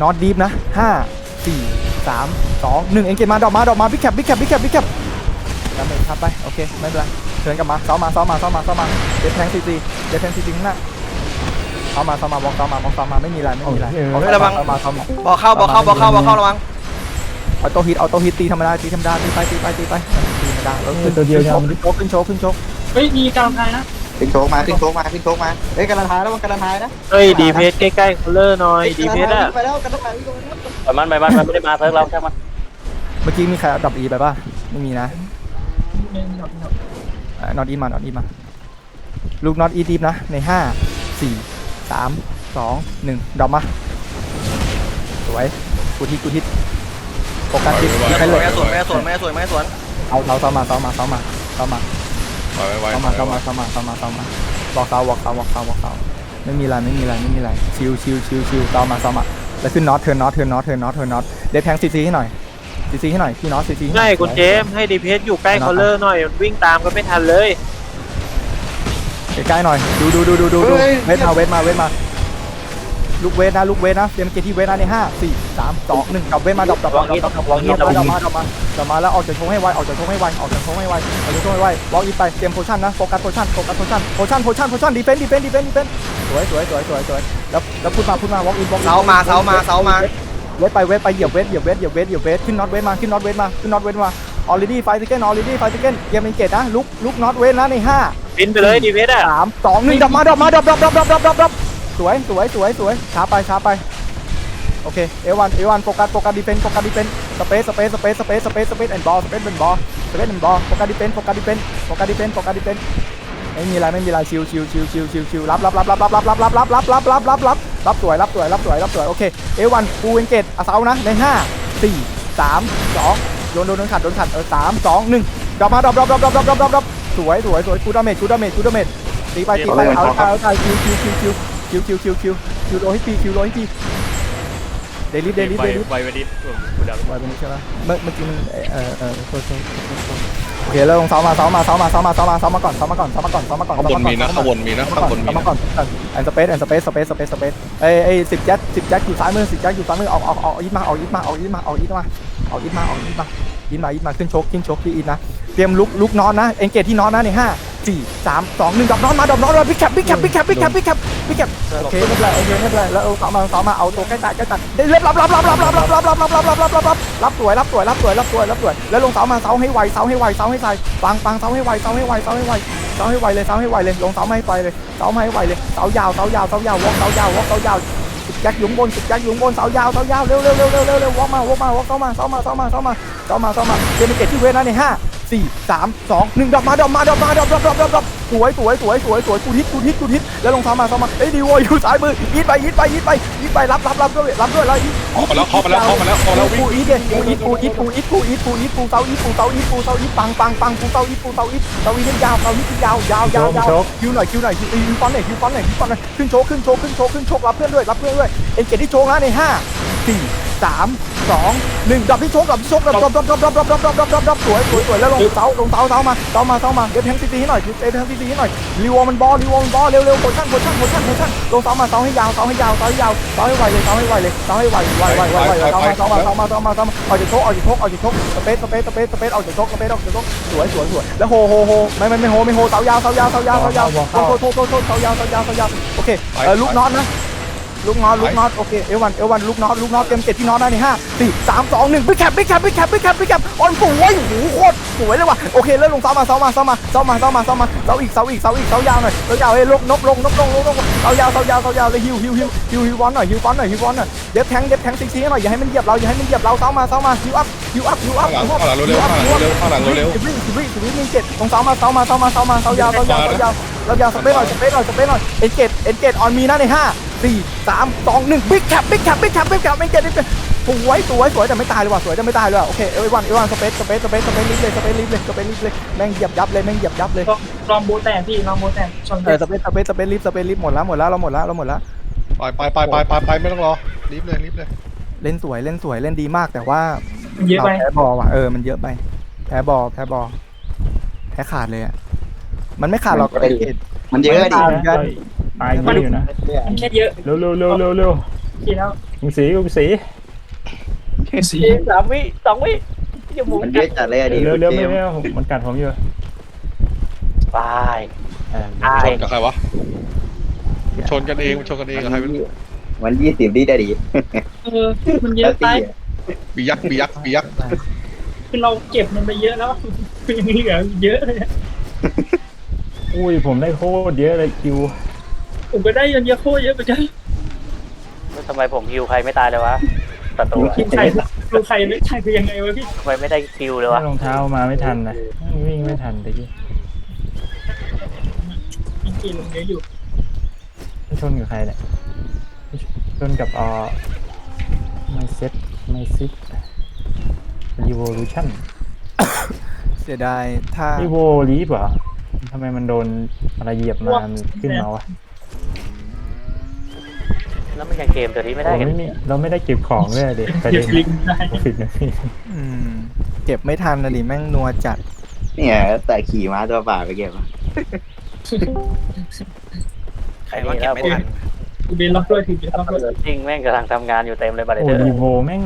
นอตดีฟนะห้าสี่สามสองหนึ่งเอ็งเกตมาดอกมาดอกมาบิ๊กแคปบิ๊กแคปบิ๊กแคปบิ๊กแคปดาเมจครับไปโอเคไม่เป็นไรเทิร์นกลับมาซ้อมมาซ้อมมาซ้อมมาซ้อมมาเดฟแทงซีซีเดฟแทงซีซีข้างหน้าซ้อมมาซ้อมมาบอกซ้อมมาบอกซ้อมมาไม่มีอะไรไม่มีอะไรเฮ้ยระวังซ้อมมาซ้อมมาบอกเข้าบอกเข้าบอกเข้าบอกเข้าระวังเอาโตฮิตเอาโตฮิตตีธรรมดาตีธรรมดาตีไปตีไปตีไปตีธรรมดาแล้วขึ้นตัวเดียวขึ้นโชยัว์งขึ้นโชว์ขึ้นโชว์เฮ้ยมีกำลังทายนะ ขึ้นโชกมาขึ้นโชกมาขึ้นโชกมาเฮ้ยกำลังท้ายแล้วมันกำลังท้ายนะเฮ้ยดีเพสใกล้ๆคัลเลอร์หน่อยดีเพสอะไปแล้วกำลังท้ายวิ่งไปแล้วปล่อยมันไปมันมันไม่ได้มาเซิร์ฟเราแค่มันเมื่อกี้มีใครเอาดับอีไปป่ะไม่มีนะหนึ่งหนึ่งหนึ่งนอตอีมานอตอีมา ลูกนอตอีดีฟนะในห้าสี่สามสองหนึ่งดอกมาสวยกูทิศกูทิศโฟกัสทิศที่ใครเลยแม่สวนแม่สวนแม่สวนแม่สวนเอาเสาเสามาเสามาเสามาเสามา ปล่อยไว้เสามาเสามาเสามาเสามาเสามาบอกเสาบอกเสาบอกเสาบอกเสาไม่มีอะไรไม่มีอะไรไม่มีอะไรชิวชิวชิวชิวเสามาเสามาแล้วขึ้นน็อตเทิร์นน็อตเทิร์นน็อตเทิร์นน็อตเทิร์นน็อตเดฟแทงซีซีให้หน่อยซีซีให้หน่อยพี่น็อตซีซีใช่คุณเจมส์ให้ดีเพสอยู่ใกล้คัลเลอร์หน่อยมันวิ่งตามก็ไม่ทันเลยใกล้ๆหน่อยดูดูดูดูดูดูเวทมาเวทมาเวทมา ลูกเวทนะลูกเวทนะเตรียมเกตที่เวทนะในห้าสี่สามสองหนึ่งดับเวทมาดับดับดับดับดับวอล์กอีดับมาดับมาดับมาแล้วออกจากโชงให้ไวออกจากโชงให้ไวออกจากโชงให้ไวออกจากโชงให้ไววอล์กอีไปเตรียมโพชั่นนะโฟกัสโพชั่นโฟกัสโพชั่นโพชั่นโพชั่นโพชั่นดีเฟนดีเฟนดีเฟนดีเฟนสวยสวยสวยสวยสวยแล้วแล้วพูดมาพูดมาวอล์กอีวอล์กเสามาเสามาเสามาเวทไปเวทไปเหยียบเวทเหยียบเวทเหยียบเวทเหยียบเวทขึ้นน็อตเวทมาขึ้นน็อตเวทมาขึ้นน็อตเวทมา already ไฟติเกน already ไฟติเกนเตรียมเป็นเกตนะลุกลุกน็อตเวทนะในห้าบินไปเลยดีเพสอะสามสองหนึ่งดับมาดับมาดับดับดับดับดับดับดับ สวยสวยสวยสวยช้าไปช้าไปโอเคเอวันเอวันโฟกัสโฟกัสดีเฟนโฟกัสดีเฟนสเปซสเปซสเปซสเปซสเปซสเปซแอนด์บอลสเปซเป็นบอลสเปซเป็นบอลโฟกัสดีเฟนโฟกัสดีเฟนโฟกัสดีเฟนโฟกัสดีเฟนไม่มีอะไรไม่มีอะไรชิวชิวชิวชิวชิวชิวรับรับรับรับรับรับรับรับรับรับรับรับรับรับสวยรับสวยรับสวยรับสวยโอเคเอวันฟูเวนเกตอาเซานะในห้าสี่สามสองโดนโดนโดนขัดโดนขัดเออสามสองหนึ่งดับมาดับดับดับดับดับดับดับดับสวยสวยสวยกูดาเมจกูดาเมจกูดาเมจตีไปตีไปเอาเอาเอาคิวคิวคิวคิว คิวคิวคิวคิวคิวโรให้ปีคิวโรให้ปีเดลิฟเดลิฟเดลิฟไวไปดิคุณดาวไว้เป็นใช่ไหมเมื่อเมื่อกี้มันเออเออโทษโทษโอเคแล้วลงเสามาเสามาเสามาเสามาเสามาเสามาก่อนเสามาก่อนเสามาก่อนเสามาก่อนข้างบนมีนะข้างบนมีนะข้างบนมีเสานะมาก่อนแอนสเปซแอนสเปซสเปซสเปซสเปซเอ้ไอ้สิบแจ็คสิบแจ็คอยู่ซ้ายมือสิบแจ็คอยู่ซ้ายมือออกออกออกยิดมาออกยิดมาออกยิดมาออกยิดมาออกยิดมาออกยิดมายิดมายิดมาขึ้นชกขึ้นชกที่อินนะเตรียมลุกลุกนอนนะเอ็นเกตที่นอนนะในห้า สี่สามสองหนึ่งดับนอนมาดับนอนมาพิกแคปพิกแคปพิกแคปพิกแคปพิกแคปพิกแคปโอเคไม่เป็นไรโอเคไม่เป็นไรแล้วเอาเสามาเสามาเอาตัวใกล้ตายใกล้ตายเรียบรับรับรับรับรับรับรับรับรับรับรับรับรับรับรับสวยรับสวยรับสวยรับสวยรับสวยแล้วลงเสามาเสาให้ไวเสาให้ไวเสาให้ใส่ปังปังเสาให้ไวเสาให้ไวเสาให้ไวเสาให้ไวเลยเสาให้ไวเลยลงเสาไม่ให้ไฟเลยเสาไม่ให้ไวเลยเสายาวเสายาวเสายาววอล์กเสายาววอล์กเสายาวสิบแจ็คอยู่บนสิบแจ็คอยู่บนเสายาวเสายาวเร็วเร็วเร็วเร็วเร็วเร็ววอล์กมาวอล์กมาวอล์กเสามาเสามาเสามาเสามาเสามาเสามาเกมเกตที่เวนะในห้า สี่สามสองหนึ่งดับมาดับมาดับมาดับดับดับดับดับสวยสวยสวยสวยสวยกูทิศกูทิศกูทิศแล้วลงเท้ามาเท้ามาเอ้ยดีวออยู่ซ้ายมือยีดไปยีดไปยีดไปยีดไปรับรับรับด้วยรับด้วยแล้วยีดเคาะมาแล้วเคาะมาแล้วเคาะมาแล้วเคาะแล้ววิ่งปูอีทเนี่ยปูอีทปูอีทปูอีทปูอีทปูอีทปูเสาอีทปูเสาอีทปูเสาอีทปังปังปังปูเสาอีทปูเสาอีทเสาอีทยาวเสาอีทยาวยาวยาวยาวคิวหน่อยคิวหน่อยคิวคิวฟอนหน่อยคิวฟอนหน่อยคิวฟอนหน่อยขึ้นโชว์ขึ้นโชว์ขึ้นโชว์ขึ้นโชว์รับเพื่อนด้วยรับเพื่อนด้วยเอ็นเกตที่โชว์นะในห้าสี่ สามสองหนึ่งดับที่โชว์ดับที่โชว์ดับดับดับดับดับดับดับดับดับดับสวยสวยสวยแล้วลงเสาลงเสาเสามาเสามาเสามาเดฟแทงซีซีให้หน่อยเดฟแทงซีซีให้หน่อยรีวอมันบอลรีวอมันบอลเร็วเร็วโพชั่นโพชั่นโพชั่นโพชั่นลงเสามาเสาให้ยาวเสาให้ยาวเสาให้ยาวเสาให้ไวเลยเสาให้ไวเลยเสาให้ไวไวไวไวไวเสามาเสามาเสามาเสามาเสามาออกจากโชกออกจากโชกออกจากโชกสเปซสเปซสเปซสเปซออกจากโชกสเปซออกจากโชกสวยสวยสวยแล้วโฮโฮโฮไม่ไม่ไม่โฮไม่โฮเสายาวเสายาวเสายาวเสายาวโทษโทษโทษโทเสายาวเสายาวเสายาวโอเคลูกน็อตนะ ลูกน็อตลูกน็อตโอเคเอวันเอวันลูกน็อตลูกน็อตเต็มเจ็ดที่น็อตได้ในห้าสี่สามสองหนึ่งบิ๊กแคปบิ๊กแคปบิ๊กแคปบิ๊กแคปบิ๊กแคปออนสวยโอ้โหโคตรสวยเลยว่ะโอเคแล้วลงเสามาเสามาเสามาเสามาเสามาเสามาเสาอีกเสาอีกเสาอีกเสายาวหน่อยเสายาวเฮ้ยลงนกลงนกลงลงลงเสายาวเสายาวเสายาวเลยฮิวฮิวฮิวฮิวฮิวบอลหน่อยฮิวบอลหน่อยฮิวบอลหน่อยเด็บแทงเด็บแทงซีซีหน่อยอย่าให้มันเหยียบเราอย่าให้มันเหยียบเราเสามาเสามาฮิวอัพฮิวอัพฮิวอัพข้าหลังข้าหลังเร็วๆข้างหลังเร็วๆข้างหลังเร็วสิบวิสิบวิสิบวิมีเจ็ดตรงเสามาเสามาเสามาเสามาเสายาวเสายาวเสายาว เสายาวสเปซหน่อยสเปซหน่อยสเปซหน่อยเอ็นเกตเอ็นเกตออนมีนะในห้าสี่สามสองหนึ่งบิ๊กแคปบิ๊กแคปบิ๊กแคปบิ๊กแคปเอ็นเกตสวยสวยสวยแต่ไม่ตายเลยว่ะสวยแต่ไม่ตายเลยว่ะโอเคเอวันเอวันสเปซสเปซสเปซสเปซลิฟเลยสเปซลิฟเลยสเปซลิฟเลยแม่งเหยียบยับเลยแม่งเหยียบยับเลยลองลองโบแตกพี่ลองโบแตกชนเออสเปซสเปซสเปซลิฟสเปซลิฟหมดแล้วหมดแล้วเราหมดแล้วเราหมดแล้วๆไปไปไปไปไปไปไม่ต้องรอรีบเลยรีบเลยเล่นสวยเล่นสวยเล่นดีมากแต่ว่าเยอะไปราแพ้บอลว่ะเออมันเยอะไปแพ้บอลแพ้บอลแพ้ขาดเลยอะ มันไม่ขาดหรอกเอ็นเกต มันเยอะดิมันขาดเหมือนกัน ตายเยอะอยู่นะ มันแค่เยอะเร็วเร็วเร็วเร็วเร็วคิดแล้วรุงศรีกรุงศรีสีสามวิสองวิอย่าหมุนมันเยอะจัดเลยอะดิเร็วเร็วเกไม่มไม่เอามันกัดผมอยู่ไปเอออ่าชนกับใครวะมันชนกันเองมันชนกันเองกับใครไม่รู้วันยี่สิบดีได้ดีเออมันเยอะไปปียักษ์ปียักษ์ปียักษ์คือเราเก็บมันไปเยอะแล้วคือยังเหลือเยอะเลย อุ้ยผมได้โคตรเยอะเลยคิว ผมก็ได้ยันเยอะโคตรเยอะเหมือนกันทำไมผมฮิวใครไม่ตายเลยวะศัตรูอะกินไข่ดูไข่ไม่ไข่คือยังไงวะพี่ทำไมไม่ได้ฮิวเลยวะรองเท้ามาไม่ทันนะวิ่งไม่ทันตะกี้กินกี่ลงเยอะอยู่ชนกับใครเนี่ยชนกับเอ่อไม่เซ็ตไม่ซิต revolution เสียดายถ้า รีโวลีฟเหรอ ทำไมมันโดนอะไรเหยียบมามันขึ้นมาวะแล้วมันยังเกมตัวนี้ไม่ได้เรากันไม่มีเราไม่ได้เก็บของเลยเด็กประเก็เด็บนลิงได้ผิดนะพี่อืมเก็บไม่ทันนะดิแม่งนัวจัดเนี่ยแต่ขี่ม้าตัวเปล่าไปเก็บอะใครว่าเก็บไม่ทัน กูเบนล็อกด้วยถึงจะล็อกด้วยจริงแม่งกำลังทำงานอยู่เต็มเลยบัตรโอ้เดอร์รีโวแม่ง